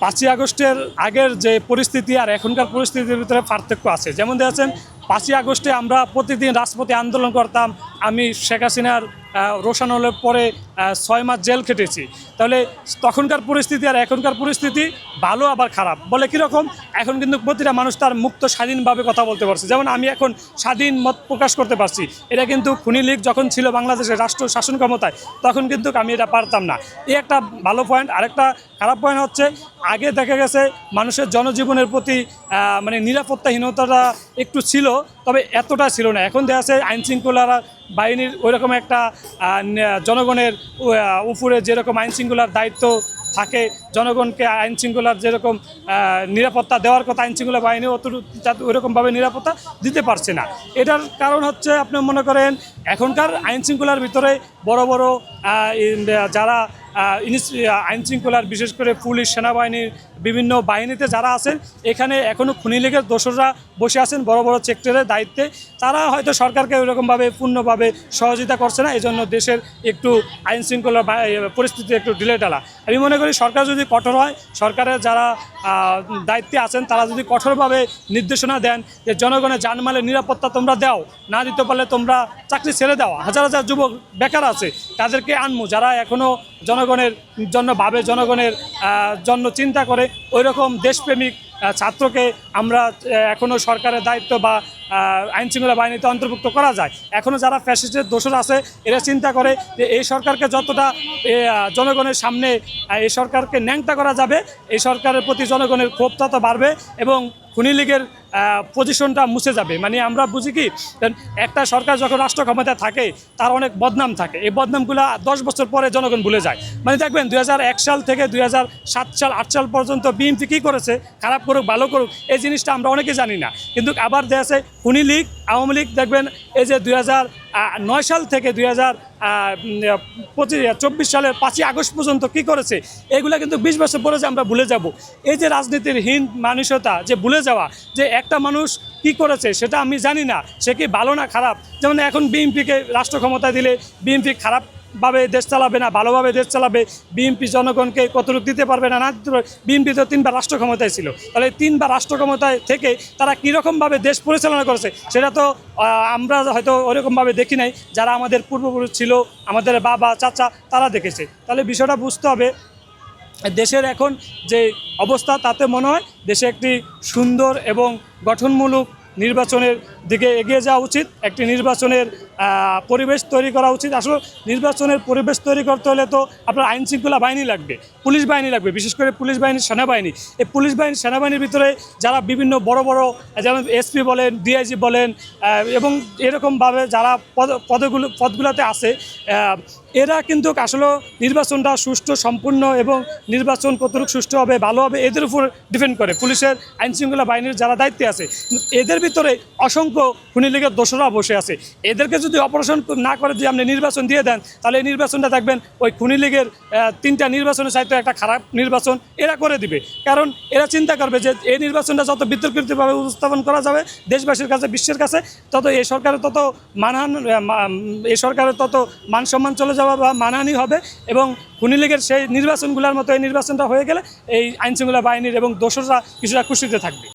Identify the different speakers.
Speaker 1: পাঁচই আগস্টের আগের যে পরিস্থিতি আর এখনকার পরিস্থিতির ভিতরে পার্থক্য আছে। যেমন দেখেছেন, পাঁচই আগস্টে আমরা প্রতিদিন রাজপথে আন্দোলন করতাম। আমি শেখ হাসিনার আহ, রোশানলের পরে ছয় মাস জেল খেটেছি। তাহলে তখনকার পরিস্থিতি আর এখনকার পরিস্থিতি ভালো আবার খারাপ। বলে কীরকম? এখন কিন্তু প্রতিটা মানুষ তার মুক্ত স্বাধীনভাবে কথা বলতে পারছে। যেমন আমি এখন স্বাধীন মত প্রকাশ করতে পারছি। এটা কিন্তু খুনি লীগ যখন ছিল বাংলাদেশের রাষ্ট্র শাসন ক্ষমতায় তখন কিন্তু আমি এটা পারতাম না। এই একটা ভালো পয়েন্ট আরেকটা খারাপ পয়েন্ট হচ্ছে আগে দেখা গেছে মানুষের জনজীবনের প্রতি মানে নিরাপত্তাহীনতাটা একটু ছিল তবে এতটা ছিল না। এখন দেখা যাচ্ছে আইন শৃঙ্খলা বাহিনীর ওইরকম একটা জনগণের উপরে যেরকম আইন শৃঙ্খলার দায়িত্ব থাকে, জনগণকে আইন শৃঙ্খলার যেরকম নিরাপত্তা দেওয়ার কথা আইন শৃঙ্খলা বাহিনী অত ওইরকমভাবে নিরাপত্তা দিতে পারছে না। এটার কারণ হচ্ছে আপনি মনে করেন, এখনকার আইন শৃঙ্খলার ভিতরে বড় বড় যারা আইন শৃঙ্খলার বিশেষ করে পুলিশ সেনাবাহিনীর বিভিন্ন বাহিনীতে যারা আছেন এখানে এখনও খুনি লীগের দোসররা বসে আছেন বড় বড় সেক্টরের দায়িত্বে। তারা হয়তো সরকারকে ওইরকমভাবে পূর্ণভাবে সহযোগিতা করছে না এই জন্য দেশের একটু আইন শৃঙ্খলা বা- এ, পরিস্থিতি একটু ঢিলে টালা আমি মনে করি সরকার যদি কঠোর হয় সরকারের যারা দায়িত্বে আছেন তারা যদি কঠোরভাবে নির্দেশনা দেন যে জনগণের জানমালের নিরাপত্তা তোমরা দাও না দিতে পারলে তোমরা চাকরি ছেড়ে দাও। হাজার হাজার যুবক বেকার আছে তাদেরকে আনমু। যারা এখনও জনগণের জন্য ভাবে জনগণের জন্য চিন্তা করে ওই রকম দেশপ্রেমিক ছাত্রকে আমরা এখনও সরকারের দায়িত্ব বা আহ, আইন শৃঙ্খলা বাহিনীতে অন্তর্ভুক্ত করা যায়। এখনও যারা ফ্যাসিস্টের দোষর আছে এরা চিন্তা করে যে এই সরকারকে যতটা জনগণের সামনে এই সরকারকে ন্যাংটা করা যাবে এই সরকারের প্রতি জনগণের ক্ষোভ তত বাড়বে এবং খুনি লীগের পজিশনটা মুছে যাবে। মানে আমরা বুঝি কি একটা সরকার যখন রাষ্ট্র ক্ষমতায় থাকে, তার অনেক বদনাম থাকে। এই বদনামগুলো দশ বছর পরে জনগণ ভুলে যায়। মানে দেখবেন দু হাজার এক সাল থেকে দুই সাল, আট সাল পর্যন্ত বিএনপি কী করেছে? খারাপ করুক, ভালো করুক, এই জিনিসটা আমরা অনেকে জানি না। কিন্তু আবার দেখা আছে, খুনি লীগ আওয়ামী লীগ দেখবেন এই যে দুই নয় সাল থেকে দুই হাজার পঁচিশ চব্বিশ সালের পাঁচই আগস্ট পর্যন্ত কি করেছে, এগুলো কিন্তু বিশ বছর পরে যে আমরা ভুলে যাব। এই যে রাজনীতির হীন মানুষতা যে ভুলে যাওয়া, যে একটা মানুষ কি করেছে সেটা আমি জানি না, সে কি ভালো না খারাপ? যেমন এখন বিএনপিকে রাষ্ট্র ক্ষমতায় দিলে বিএনপি খারাপ ভাবে দেশ চালাবে না, ভালোভাবে দেশ চালাবে, বিএনপি জনগণকে কতটুকু দিতে পারবে না না দিতে বিএনপি তো তিনবার রাষ্ট্র ক্ষমতায় ছিল। তাহলে তিনবার রাষ্ট্র ক্ষমতায় থেকে তারা কীরকমভাবে দেশ পরিচালনা করেছে, সেটা তো আমরা হয়তো ওরকমভাবে দেখি নাই। যারা আমাদের পূর্বপুরুষ ছিল, আমাদের বাবা, চাচা, তারা দেখেছে। তাহলে বিষয়টা বুঝতে হবে, দেশের এখন যে অবস্থা, তাতে মনে হয় দেশে একটি সুন্দর এবং গঠনমূলক নির্বাচনের দিকে এগিয়ে যাওয়া উচিত। একটি নির্বাচনের পরিবেশ তৈরি করা উচিত। আসলে নির্বাচনের পরিবেশ তৈরি করতে হলে তো আপনার আইন শৃঙ্খলা বাহিনী লাগবে, পুলিশ বাহিনী লাগবে, বিশেষ করে পুলিশ বাহিনী, সেনাবাহিনী। এই পুলিশ বাহিনী, সেনাবাহিনীর ভিতরে যারা বিভিন্ন বড় বড়, যেমন এসপি বলেন, ডিআইজি বলেন এবং এরকমভাবে যারা পদ, পদগুলো, পদগুলোতে আছে এরা কিন্তু আসলে নির্বাচনটা সুষ্ঠু, সম্পূর্ণ এবং নির্বাচন কতটুকু সুষ্ঠু হবে, ভালো হবে, এদের উপর ডিপেন্ড করে। পুলিশের আইন শৃঙ্খলা বাহিনীর যারা দায়িত্বে আছে এদের ভিতরে অসংখ্য খুনি লীগের দোষরা বসে আছে। এদেরকে যদি অপারেশন না করে যদি আপনি নির্বাচন দিয়ে দেন, তাহলে এই নির্বাচনটা দেখবেন ওই খুনি লীগের তিনটা নির্বাচনের চাইতে একটা খারাপ নির্বাচন এরা করে দিবে। কারণ এরা চিন্তা করবে যে এই নির্বাচনটা যত বিতর্কিতভাবে উপস্থাপন করা যাবে দেশবাসীর কাছে, বিশ্বের কাছে, তত এই সরকারের তত মানহান এই সরকারের তত মান সম্মান চলে যাওয়া বা মানহানি হবে এবং খুনি লীগের সেই নির্বাচনগুলোর মতো এই নির্বাচনটা হয়ে গেলে এই আইনশৃঙ্খলা বাহিনীর এবং দোসররা কিছুটা খুশিতে থাকবে।